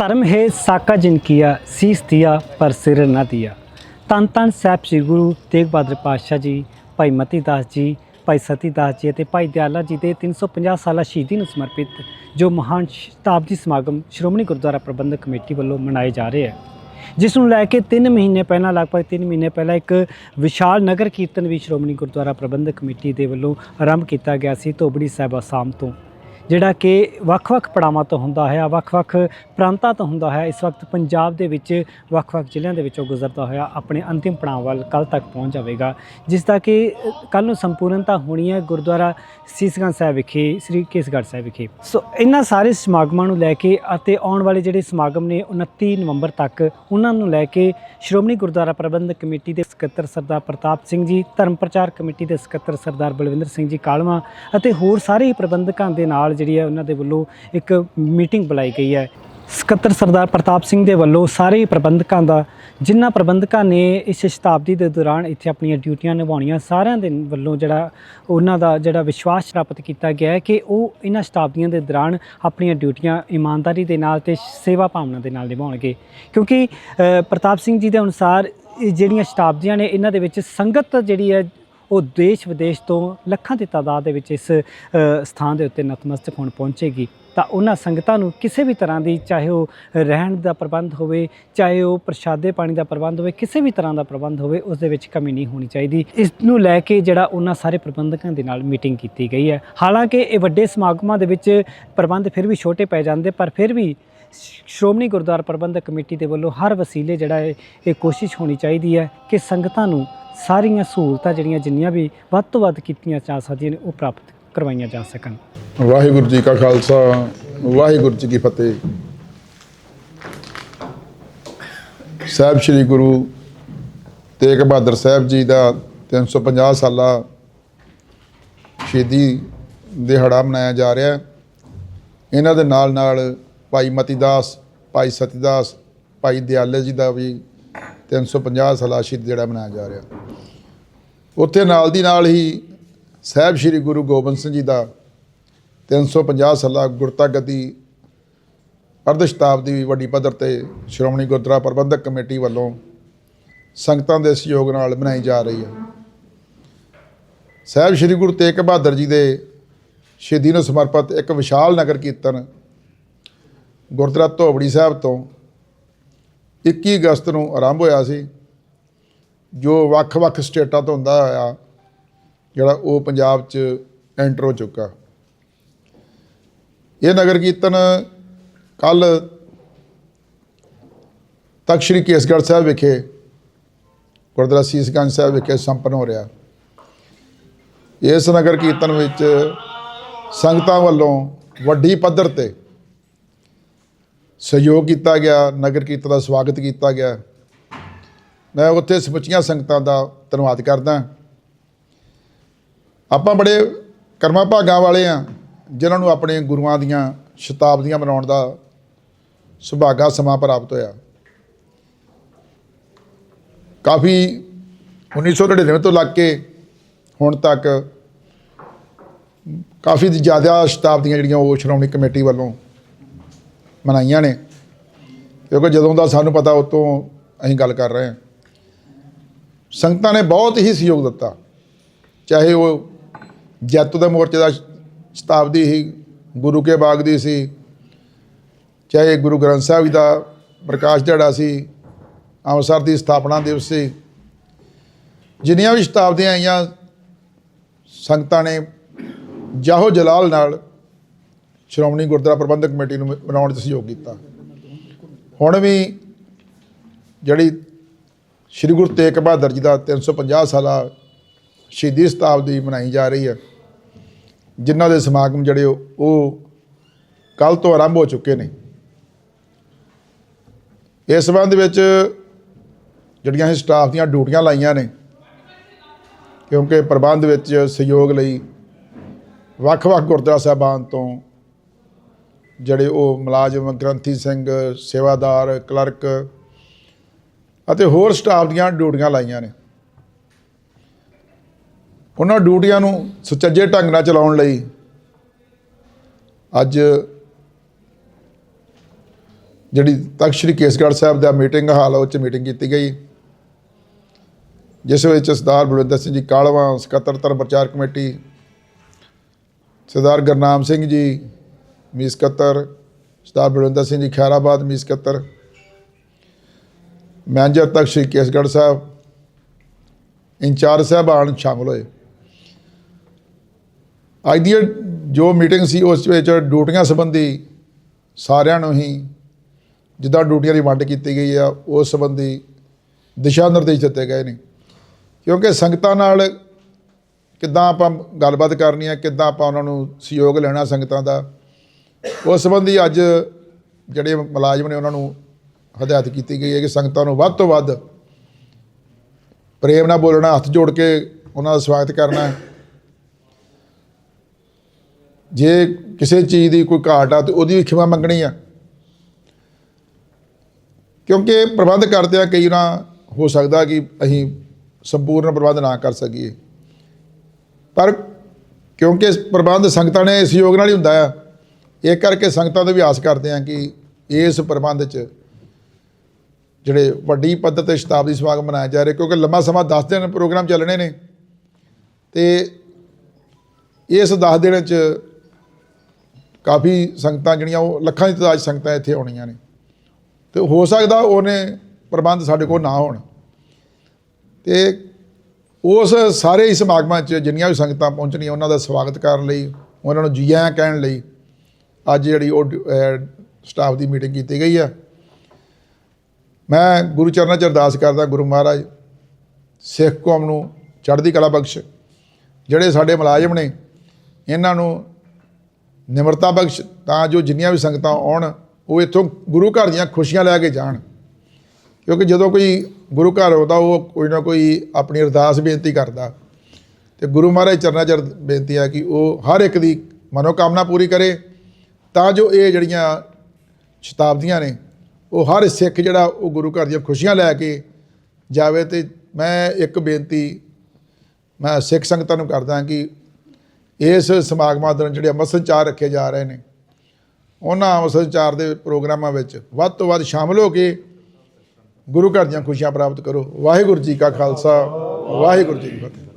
ਧਰਮ ਹੈ ਸਾਕਾ ਜਿਨ ਕੀਆ, ਸੀਸ ਦਿਆ, ਪਰ ਸਿਰ ਨਾ ਦਿਆ। ਤਨ ਤਨ ਸਾਹਿਬ ਸ੍ਰੀ ਗੁਰੂ ਤੇਗ ਬਹਾਦਰ ਪਾਤਸ਼ਾਹ ਜੀ, ਭਾਈ ਮਤੀ ਦਾਸ ਜੀ, ਭਾਈ ਸਤੀ ਦਾਸ ਜੀ ਅਤੇ ਭਾਈ ਦਿਆਲਾ ਜੀ ਦੇ 350 ਸਾਲਾ ਸ਼ਹੀਦੀ ਨੂੰ ਸਮਰਪਿਤ ਜੋ ਮਹਾਨ ਸ਼ਤਾਬਦੀ ਸਮਾਗਮ ਸ਼੍ਰੋਮਣੀ ਗੁਰਦੁਆਰਾ ਪ੍ਰਬੰਧਕ ਕਮੇਟੀ ਵੱਲੋਂ ਮਨਾਏ ਜਾ ਰਹੇ ਹੈ। ਜਿਸ ਨੂੰ ਲੈ ਕੇ 3 ਮਹੀਨੇ ਪਹਿਲਾਂ, ਲਗਭਗ 3 ਮਹੀਨੇ ਪਹਿਲਾਂ ਇੱਕ ਵਿਸ਼ਾਲ ਨਗਰ ਕੀਰਤਨ ਵੀ ਸ਼੍ਰੋਮਣੀ ਗੁਰਦੁਆਰਾ ਪ੍ਰਬੰਧਕ ਕਮੇਟੀ ਦੇ ਵੱਲੋਂ ਆਰੰਭ ਕੀਤਾ ਗਿਆ ਸੀ ਧੋਬੜੀ ਸਾਹਿਬ ਅਸਾਮ ਤੋਂ। ਜਿਹੜਾ ਕਿ ਵੱਖ-ਵੱਖ ਪੜਾਵਾਂ ਤੋਂ ਹੁੰਦਾ ਹੈ, ਵੱਖ-ਵੱਖ ਪ੍ਰਾਂਤਾਂ ਤੋਂ ਹੁੰਦਾ ਹੈ, ਇਸ ਵਕਤ ਪੰਜਾਬ ਦੇ ਵਿੱਚ ਵੱਖ-ਵੱਖ ਜ਼ਿਲ੍ਹਿਆਂ ਦੇ ਵਿੱਚੋਂ ਗੁਜ਼ਰਦਾ ਹੋਇਆ ਆਪਣੇ ਅੰਤਿਮ ਪੜਾਅ ਵੱਲ ਕੱਲ ਤੱਕ ਪਹੁੰਚ ਜਾਵੇਗਾ, ਜਿਸ ਦਾ ਕਿ ਕੱਲ ਨੂੰ ਸੰਪੂਰਨਤਾ ਹੋਣੀ ਹੈ ਗੁਰਦੁਆਰਾ ਸੀਸਗੰਜ ਸਾਹਿਬ ਵਿਖੇ, ਸ੍ਰੀ ਕੇਸਗੜ੍ਹ ਸਾਹਿਬ ਵਿਖੇ। ਸੋ ਇਹਨਾਂ ਸਾਰੇ ਸਮਾਗਮਾਂ ਨੂੰ ਲੈ ਕੇ ਅਤੇ ਆਉਣ ਵਾਲੇ ਜਿਹੜੇ ਸਮਾਗਮ ਨੇ 29 ਨਵੰਬਰ ਤੱਕ, ਉਹਨਾਂ ਨੂੰ ਲੈ ਕੇ ਸ਼੍ਰੋਮਣੀ ਗੁਰਦੁਆਰਾ ਪ੍ਰਬੰਧਕ ਕਮੇਟੀ ਦੇ ਸਕੱਤਰ ਸਰਦਾਰ ਪ੍ਰਤਾਪ ਸਿੰਘ ਜੀ, ਧਰਮ ਪ੍ਰਚਾਰ ਕਮੇਟੀ ਦੇ ਸਕੱਤਰ ਸਰਦਾਰ ਬਲਵਿੰਦਰ ਸਿੰਘ ਜੀ ਕਾਲਵਾ ਅਤੇ ਹੋਰ ਸਾਰੇ ਹੀ ਪ੍ਰਬੰਧਕਾਂ ਦੇ ਨਾਲ ਜਿਹੜੀ ਹੈ ਉਹਨਾਂ ਦੇ ਵੱਲੋਂ ਇੱਕ ਮੀਟਿੰਗ ਬੁਲਾਈ ਗਈ ਹੈ। ਸਕੱਤਰ ਸਰਦਾਰ ਪ੍ਰਤਾਪ ਸਿੰਘ ਦੇ ਵੱਲੋਂ ਸਾਰੇ ਹੀ ਪ੍ਰਬੰਧਕਾਂ ਦਾ, ਜਿਨ੍ਹਾਂ ਪ੍ਰਬੰਧਕਾਂ ਨੇ ਇਸ ਸ਼ਤਾਬਦੀ ਦੇ ਦੌਰਾਨ ਇੱਥੇ ਆਪਣੀਆਂ ਡਿਊਟੀਆਂ ਨਿਭਾਉਣੀਆਂ, ਸਾਰਿਆਂ ਦੇ ਵੱਲੋਂ ਜਿਹੜਾ ਉਹਨਾਂ ਦਾ ਜਿਹੜਾ ਵਿਸ਼ਵਾਸ ਪ੍ਰਾਪਤ ਕੀਤਾ ਗਿਆ ਹੈ ਕਿ ਉਹ ਇਹਨਾਂ ਸ਼ਤਾਬਦੀਆਂ ਦੇ ਦੌਰਾਨ ਆਪਣੀਆਂ ਡਿਊਟੀਆਂ ਇਮਾਨਦਾਰੀ ਦੇ ਨਾਲ ਤੇ ਸੇਵਾ ਭਾਵਨਾ ਦੇ ਨਾਲ ਨਿਭਾਉਣਗੇ। ਕਿਉਂਕਿ ਪ੍ਰਤਾਪ ਸਿੰਘ ਜੀ ਦੇ ਅਨੁਸਾਰ ਜਿਹੜੀਆਂ ਸ਼ਤਾਬਦੀਆਂ ਨੇ, ਇਹਨਾਂ ਦੇ ਵਿੱਚ ਸੰਗਤ ਜਿਹੜੀ ਹੈ, ਉਹ ਦੇਸ਼ ਵਿਦੇਸ਼ ਤੋਂ ਲੱਖਾਂ ਦੀ ਤਾਦਾਦ ਦੇ ਵਿੱਚ ਇਸ ਸਥਾਨ ਦੇ ਉੱਤੇ ਨਤਮਸਤਕ ਹੋਣ ਪਹੁੰਚੇਗੀ। ਤਾਂ ਉਹਨਾਂ ਸੰਗਤਾਂ ਨੂੰ ਕਿਸੇ ਵੀ ਤਰ੍ਹਾਂ ਦੀ, ਚਾਹੇ ਉਹ ਰਹਿਣ ਦਾ ਪ੍ਰਬੰਧ ਹੋਵੇ, ਚਾਹੇ ਉਹ ਪ੍ਰਸ਼ਾਦੇ ਪਾਣੀ ਦਾ ਪ੍ਰਬੰਧ ਹੋਵੇ, ਕਿਸੇ ਵੀ ਤਰ੍ਹਾਂ ਦਾ ਪ੍ਰਬੰਧ ਹੋਵੇ, ਉਸ ਦੇ ਵਿੱਚ ਕਮੀ ਨਹੀਂ ਹੋਣੀ ਚਾਹੀਦੀ। ਇਸ ਨੂੰ ਲੈ ਕੇ ਜਿਹੜਾ ਉਹਨਾਂ ਸਾਰੇ ਪ੍ਰਬੰਧਕਾਂ ਦੇ ਨਾਲ ਮੀਟਿੰਗ ਕੀਤੀ ਗਈ ਹੈ। ਹਾਲਾਂਕਿ ਇਹ ਵੱਡੇ ਸਮਾਗਮਾਂ ਦੇ ਵਿੱਚ ਪ੍ਰਬੰਧ ਫਿਰ ਵੀ ਛੋਟੇ ਪੈ ਜਾਂਦੇ, ਪਰ ਫਿਰ ਵੀ ਸ਼੍ਰੋਮਣੀ ਗੁਰਦੁਆਰਾ ਪ੍ਰਬੰਧਕ ਕਮੇਟੀ ਦੇ ਵੱਲੋਂ ਹਰ ਵਸੀਲੇ ਜਿਹੜਾ ਹੈ, ਇਹ ਕੋਸ਼ਿਸ਼ ਹੋਣੀ ਚਾਹੀਦੀ ਹੈ ਕਿ ਸੰਗਤਾਂ ਨੂੰ ਸਾਰੀਆਂ ਸਹੂਲਤਾਂ ਜਿਹੜੀਆਂ ਜਿੰਨੀਆਂ ਵੀ ਵੱਧ ਤੋਂ ਵੱਧ ਕੀਤੀਆਂ ਜਾ ਸਕਦੀਆਂ ਨੇ, ਉਹ ਪ੍ਰਾਪਤ ਕਰਵਾਈਆਂ ਜਾ ਸਕਣ। ਵਾਹਿਗੁਰੂ ਜੀ ਕਾ ਖਾਲਸਾ, ਵਾਹਿਗੁਰੂ ਜੀ ਕੀ ਫਤਿਹ। ਸਾਹਿਬ ਸ੍ਰੀ ਗੁਰੂ ਤੇਗ ਬਹਾਦਰ ਸਾਹਿਬ ਜੀ ਦਾ 350 ਸਾਲਾ ਸ਼ਹੀਦੀ ਦਿਹਾੜਾ ਮਨਾਇਆ ਜਾ ਰਿਹਾ ਹੈ। ਇਹਨਾਂ ਦੇ ਨਾਲ ਨਾਲ ਭਾਈ ਮਤੀਦਾਸ, ਭਾਈ ਸਤੀਦਾਸ, ਭਾਈ ਦਿਆਲੇ ਜੀ ਦਾ ਵੀ 350 ਸਾਲਾ ਸ਼ਹੀਦ ਜਿਹੜਾ ਮਨਾਇਆ ਜਾ ਰਿਹਾ। ਉੱਥੇ ਨਾਲ ਦੀ ਨਾਲ ਹੀ ਸਾਹਿਬ ਸ੍ਰੀ ਗੁਰੂ ਗੋਬਿੰਦ ਸਿੰਘ ਜੀ ਦਾ 350 ਸਾਲਾ ਗੁਰਤਾ ਗੱਦੀ ਅਰਧ ਸ਼ਤਾਬਦੀ ਵੀ ਵੱਡੀ ਪੱਧਰ ਤੇ ਸ਼੍ਰੋਮਣੀ ਗੁਰਦੁਆਰਾ ਪ੍ਰਬੰਧਕ ਕਮੇਟੀ ਵੱਲੋਂ ਸੰਗਤਾਂ ਦੇ ਸਹਿਯੋਗ ਨਾਲ ਮਨਾਈ ਜਾ ਰਹੀ ਹੈ। ਸਾਹਿਬ ਸ੍ਰੀ ਗੁਰੂ ਤੇਗ ਬਹਾਦਰ ਜੀ ਦੇ ਸ਼ਹੀਦੀ ਨੂੰ ਸਮਰਪਿਤ ਇੱਕ ਵਿਸ਼ਾਲ ਨਗਰ ਕੀਰਤਨ ਗੁਰਦੁਆਰਾ ਧੋਬੜੀ ਸਾਹਿਬ ਤੋਂ 21 ਅਗਸਤ ਨੂੰ ਆਰੰਭ ਹੋਇਆ ਸੀ, ਜੋ ਵੱਖ-ਵੱਖ ਸਟੇਟਾਂ ਤੋਂ ਹੁੰਦਾ ਹੋਇਆ, ਜਿਹੜਾ ਉਹ ਪੰਜਾਬ 'ਚ ਐਂਟਰ ਹੋ ਚੁੱਕਾ। ਇਹ ਨਗਰ ਕੀਰਤਨ ਕੱਲ ਤਖਤ ਸ੍ਰੀ ਕੇਸਗੜ੍ਹ ਸਾਹਿਬ ਵਿਖੇ, ਗੁਰਦੁਆਰਾ ਸੀਸਗੰਜ ਸਾਹਿਬ ਵਿਖੇ ਸੰਪੰਨ ਹੋ ਰਿਹਾ। ਇਸ ਨਗਰ ਕੀਰਤਨ ਵਿੱਚ ਸੰਗਤਾਂ ਵੱਲੋਂ ਵੱਡੀ ਪੱਧਰ ਤੇ ਸਹਿਯੋਗ ਕੀਤਾ ਗਿਆ, ਨਗਰ ਕੀਰਤਨ ਦਾ ਸਵਾਗਤ ਕੀਤਾ ਗਿਆ। ਮੈਂ ਉੱਥੇ ਸਮੁੱਚੀਆਂ ਸੰਗਤਾਂ ਦਾ ਧੰਨਵਾਦ ਕਰਦਾ ਆਪਾਂ ਬੜੇ ਕਰਮਾਂ ਭਾਗਾਂ ਵਾਲੇ ਆ ਜਿਨ੍ਹਾਂ ਨੂੰ ਆਪਣੇ ਗੁਰੂਆਂ ਦੀਆਂ ਸ਼ਤਾਬਦੀਆਂ ਮਨਾਉਣ ਦਾ ਸੁਭਾਗਾ ਸਮਾਂ ਪ੍ਰਾਪਤ ਹੋਇਆ। ਕਾਫੀ 1999 ਤੋਂ ਲੱਗ ਕੇ ਹੁਣ ਤੱਕ ਕਾਫੀ ਜ਼ਿਆਦਾ ਸ਼ਤਾਬਦੀਆਂ ਜਿਹੜੀਆਂ ਉਹ ਸ਼੍ਰੋਮਣੀ ਕਮੇਟੀ ਵੱਲੋਂ ਮਨਾਈਆਂ ਨੇ। ਕਿਉਂਕਿ ਜਦੋਂ ਦਾ ਸਾਨੂੰ ਪਤਾ ਉਹ ਅਸੀਂ ਗੱਲ ਕਰ ਰਹੇ ਹਾਂ। ਸੰਗਤਾਂ ਨੇ ਬਹੁਤ ਹੀ ਸਹਿਯੋਗ ਦਿੱਤਾ। ਚਾਹੇ ਉਹ ਜੈਤੋ ਦੇ ਮੋਰਚੇ ਦਾ ਸ਼ਤਾਬਦੀ ਹੀ ਗੁਰੂ ਕੇ ਬਾਗ ਦੀ ਸੀ, ਚਾਹੇ ਗੁਰੂ ਗ੍ਰੰਥ ਸਾਹਿਬ ਜੀ ਦਾ ਪ੍ਰਕਾਸ਼ ਦਿਹਾੜਾ ਸੀ, ਅੰਮ੍ਰਿਤਸਰ ਦੀ ਸਥਾਪਨਾ ਦਿਵਸ ਸੀ। ਜਿੰਨੀਆਂ ਵੀ ਸ਼ਤਾਬਦੀਆਂ ਆਈਆਂ, ਸੰਗਤਾਂ ਨੇ ਜਾਹੋ ਜਲਾਲ ਨਾਲ ਸ਼੍ਰੋਮਣੀ ਗੁਰਦੁਆਰਾ ਪ੍ਰਬੰਧਕ ਕਮੇਟੀ ਨੂੰ ਮਨਾਉਣ 'ਚ ਸਹਿਯੋਗ ਕੀਤਾ। ਹੁਣ ਵੀ ਜਿਹੜੀ ਸ੍ਰੀ ਗੁਰੂ ਤੇਗ ਬਹਾਦਰ ਜੀ ਦਾ 350 ਸਾਲਾ ਸ਼ਹੀਦੀ ਸ਼ਤਾਬਦੀ ਮਨਾਈ ਜਾ ਰਹੀ ਹੈ, ਜਿਨ੍ਹਾਂ ਦੇ ਸਮਾਗਮ ਜਿਹੜੇ ਉਹ- ਉਹ ਕੱਲ ਤੋਂ ਆਰੰਭ ਹੋ ਚੁੱਕੇ ਨੇ। ਇਸ ਸੰਬੰਧ ਵਿੱਚ ਜਿਹੜੀਆਂ ਇਹ ਸਟਾਫ ਦੀਆਂ ਡਿਊਟੀਆਂ ਲਾਈਆਂ ਨੇ, ਕਿਉਂਕਿ ਪ੍ਰਬੰਧ ਵਿੱਚ ਸਹਿਯੋਗ ਲਈ ਵੱਖ-ਵੱਖ ਗੁਰਦੁਆਰਾ ਸਾਹਿਬਾਨ ਤੋਂ ਜਿਹੜੇ ਉਹ ਮੁਲਾਜ਼ਮ ਗ੍ਰੰਥੀ ਸਿੰਘ, ਸੇਵਾਦਾਰ, ਕਲਰਕ ਅਤੇ ਹੋਰ ਸਟਾਫ ਦੀਆਂ ਡਿਊਟੀਆਂ ਲਾਈਆਂ ਨੇ। ਉਹਨਾਂ ਡਿਊਟੀਆਂ ਨੂੰ ਸੁਚੱਜੇ ਢੰਗ ਨਾਲ ਚਲਾਉਣ ਲਈ ਅੱਜ ਜਿਹੜੀ ਤਖਤ ਸ੍ਰੀ ਕੇਸਗੜ੍ਹ ਸਾਹਿਬ ਦਾ ਮੀਟਿੰਗ ਹਾਲ ਉਹ 'ਚ ਮੀਟਿੰਗ ਕੀਤੀ ਗਈ। ਜਿਸ ਵਿੱਚ ਸਰਦਾਰ ਬਲਵਿੰਦਰ ਸਿੰਘ ਜੀ ਕਾਲਵਾ, ਸਕੱਤਰ ਧਰਮ ਪ੍ਰਚਾਰ ਕਮੇਟੀ, ਸਰਦਾਰ ਗੁਰਨਾਮ ਸਿੰਘ ਜੀ ਮੀਸ ਸਕੱਤਰ ਸਰਦਾਰ ਬਲਵਿੰਦਰ ਸਿੰਘ ਜੀ ਖੈਰਾਬਾਦ, ਮੀਸ ਸਕੱਤਰ manager Takht Sri Kesgarh Sahib. In charge ਸਾਹਿਬਾਨ ਸ਼ਾਮਲ ਹੋਏ। ਅੱਜ ਦੀ ਜੋ ਮੀਟਿੰਗ ਸੀ, ਉਸ ਵਿੱਚ ਡਿਊਟੀਆਂ ਸੰਬੰਧੀ ਸਾਰਿਆਂ ਨੂੰ ਹੀ ਜਿੱਦਾਂ ਡਿਊਟੀਆਂ ਦੀ ਵੰਡ ਕੀਤੀ ਗਈ ਆ, ਉਸ ਸੰਬੰਧੀ ਦਿਸ਼ਾ ਨਿਰਦੇਸ਼ ਦਿੱਤੇ ਗਏ ਨੇ। ਕਿਉਂਕਿ ਸੰਗਤਾਂ ਨਾਲ ਕਿੱਦਾਂ ਆਪਾਂ ਗੱਲਬਾਤ ਕਰਨੀ ਹੈ ਕਿੱਦਾਂ ਆਪਾਂ ਉਹਨਾਂ ਨੂੰ ਸਹਿਯੋਗ ਲੈਣਾ ਸੰਗਤਾਂ ਦਾ ਉਸ ਸੰਬੰਧੀ ਅੱਜ ਜਿਹੜੇ ਮੁਲਾਜ਼ਮ ਨੇ ਉਹਨਾਂ ਨੂੰ ਹਦਾਇਤ ਕੀਤੀ ਗਈ ਹੈ ਕਿ ਸੰਗਤਾਂ ਨੂੰ ਵੱਧ ਤੋਂ ਵੱਧ ਪ੍ਰੇਮ ਨਾਲ ਬੋਲਣਾ, ਹੱਥ ਜੋੜ ਕੇ ਉਹਨਾਂ ਦਾ ਸਵਾਗਤ ਕਰਨਾ ਹੈ। ਜੇ ਕਿਸੇ ਚੀਜ਼ ਦੀ ਕੋਈ ਘਾਟ ਆ ਤੇ ਉਹਦੀ ਵੀ ਖਿਮਾ ਮੰਗਣੀ ਆ। ਕਿਉਂਕਿ ਪ੍ਰਬੰਧ ਕਰਦੇ ਆ ਕਈ ਨਾ ਹੋ ਸਕਦਾ ਕਿ ਅਸੀਂ ਸੰਪੂਰਨ ਪ੍ਰਬੰਧ ਨਾ ਕਰ ਸਕੀਏ। ਪਰ ਕਿਉਂਕਿ ਪ੍ਰਬੰਧ ਸੰਗਤਾਂ ਨੇ ਸਹਿਯੋਗ ਨਾਲ ਹੀ ਹੁੰਦਾ ਆ ਇਹ ਕਰਕੇ ਸੰਗਤਾਂ ਤੋਂ ਵੀ ਆਸ ਕਰਦੇ ਹਾਂ ਕਿ ਇਸ ਪ੍ਰਬੰਧ 'ਚ ਜਿਹੜੇ ਵੱਡੀ ਪੱਧਰ ਤੇ ਸ਼ਤਾਬਦੀ ਸਮਾਗਮ ਮਨਾਇਆ ਜਾ ਰਿਹਾ, ਕਿਉਂਕਿ ਲੰਮਾ ਸਮਾਂ 10 ਦਿਨ ਪ੍ਰੋਗਰਾਮ ਚੱਲਣੇ ਨੇ ਤੇ ਇਸ 10 ਦਿਨ 'ਚ ਕਾਫੀ ਸੰਗਤਾਂ ਜਿਹੜੀਆਂ, ਉਹ ਲੱਖਾਂ ਦੀ ਤਾਦਾਦ ਸੰਗਤਾਂ ਇੱਥੇ ਆਉਣੀਆਂ ਨੇ। ਤੇ ਹੋ ਸਕਦਾ ਉਹਨੇ ਪ੍ਰਬੰਧ ਸਾਡੇ ਕੋਲ ਨਾ ਹੋਣ। ਤੇ ਉਸ ਸਾਰੇ ਸਮਾਗਮਾਂ 'ਚ ਜਿੰਨੀਆਂ ਵੀ ਸੰਗਤਾਂ ਪਹੁੰਚਣੀਆਂ, ਉਹਨਾਂ ਦਾ ਸਵਾਗਤ ਕਰਨ ਲਈ, ਉਹਨਾਂ ਨੂੰ ਜੀ ਆਇਆਂ ਕਹਿਣ ਲਈ ਅੱਜ ਜਿਹੜੀ ਉਹ ਸਟਾਫ ਦੀ ਮੀਟਿੰਗ ਕੀਤੀ ਗਈ ਆ। ਮੈਂ ਗੁਰੂ ਚਰਨਾਂ 'ਚ ਅਰਦਾਸ ਕਰਦਾ, ਗੁਰੂ ਮਹਾਰਾਜ, ਸਿੱਖ ਕੌਮ ਨੂੰ ਚੜ੍ਹਦੀ ਕਲਾ ਬਖਸ਼। ਜਿਹੜੇ ਸਾਡੇ ਮੁਲਾਜ਼ਮ ਨੇ, ਇਹਨਾਂ ਨੂੰ ਨਿਮਰਤਾ ਬਖਸ਼, ਤਾਂ ਜੋ ਜਿੰਨੀਆਂ ਵੀ ਸੰਗਤਾਂ ਆਉਣ, ਉਹ ਇੱਥੋਂ ਗੁਰੂ ਘਰ ਦੀਆਂ ਖੁਸ਼ੀਆਂ ਲੈ ਕੇ ਜਾਣ। ਕਿਉਂਕਿ ਜਦੋਂ ਕੋਈ ਗੁਰੂ ਘਰ ਆਉਂਦਾ, ਉਹ ਕੋਈ ਨਾ ਕੋਈ ਆਪਣੀ ਅਰਦਾਸ ਬੇਨਤੀ ਕਰਦਾ। ਤੇ ਗੁਰੂ ਮਹਾਰਾਜ ਚਰਨਾਂ 'ਚ ਬੇਨਤੀ ਹੈ ਕਿ ਉਹ ਹਰ ਇੱਕ ਦੀ ਮਨੋਕਾਮਨਾ ਪੂਰੀ ਕਰੇ। ਤਾਂ ਜੋ ਇਹ ਜਿਹੜੀਆਂ ਸ਼ਤਾਬਦੀਆਂ ਨੇ, ਉਹ ਹਰ ਸਿੱਖ ਜਿਹੜਾ ਉਹ ਗੁਰੂ ਘਰ ਦੀਆਂ ਖੁਸ਼ੀਆਂ ਲੈ ਕੇ ਜਾਵੇ ਤੇ ਮੈਂ ਇੱਕ ਬੇਨਤੀ, ਮੈਂ ਸਿੱਖ ਸੰਗਤਾਂ ਨੂੰ ਕਰਦਾ ਕਿ ਇਸ ਸਮਾਗਮਾਂ ਦੌਰਾਨ ਜਿਹੜੇ ਅੰਮ੍ਰਿਤ ਸੰਚਾਰ ਰੱਖੇ ਜਾ ਰਹੇ ਨੇ, ਉਹਨਾਂ ਅੰਮ੍ਰਿਤ ਸੰਚਾਰ ਦੇ ਪ੍ਰੋਗਰਾਮਾਂ ਵਿੱਚ ਵੱਧ ਤੋਂ ਵੱਧ ਸ਼ਾਮਲ ਹੋ ਕੇ ਗੁਰੂ ਘਰ ਦੀਆਂ ਖੁਸ਼ੀਆਂ ਪ੍ਰਾਪਤ ਕਰੋ। ਵਾਹਿਗੁਰੂ ਜੀ ਕਾ ਖਾਲਸਾ, ਵਾਹਿਗੁਰੂ ਜੀ ਕੀ ਫਤਿਹ।